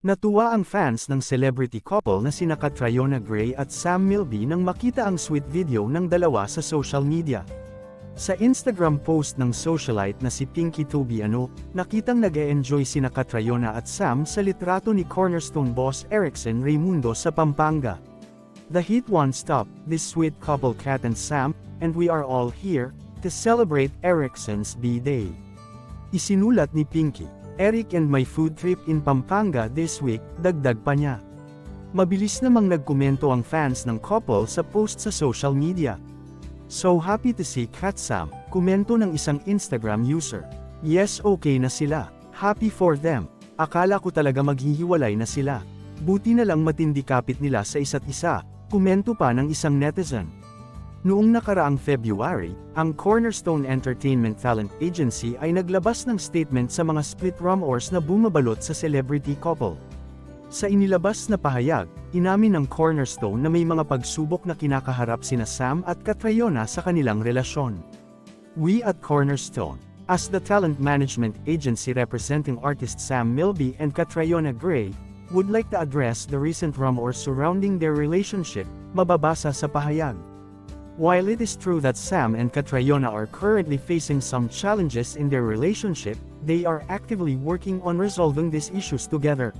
Natuwa ang fans ng celebrity couple na sina Catriona Gray at Sam Milby nang makita ang sweet video ng dalawa sa social media. Sa Instagram post ng socialite na si Pinky Tobiano, nakitang nag enjoy sina Catriona at Sam sa litrato ni Cornerstone boss Erickson Raimundo sa Pampanga. The heat won't stop, this sweet couple Kat and Sam, and we are all here, to celebrate Erickson's B-Day. Isinulat ni Pinky, Eric and my food trip in Pampanga this week, dagdag pa niya. Mabilis namang nagkomento ang fans ng couple sa post sa social media. So happy to see Kat Sam, komento ng isang Instagram user. Yes okay na sila, happy for them. Akala ko talaga maghihiwalay na sila. Buti na lang matindi kapit nila sa isa't isa, komento pa ng isang netizen. Noong nakaraang February, ang Cornerstone Entertainment Talent Agency ay naglabas ng statement sa mga split rumors na bumabalot sa celebrity couple. Sa inilabas na pahayag, inamin ng Cornerstone na may mga pagsubok na kinakaharap sina Sam at Catriona sa kanilang relasyon. We at Cornerstone, as the talent management agency representing artist Sam Milby and Catriona Gray, would like to address the recent rumors surrounding their relationship, mababasa sa pahayag. While it is true that Sam and Catriona are currently facing some challenges in their relationship, they are actively working on resolving these issues together.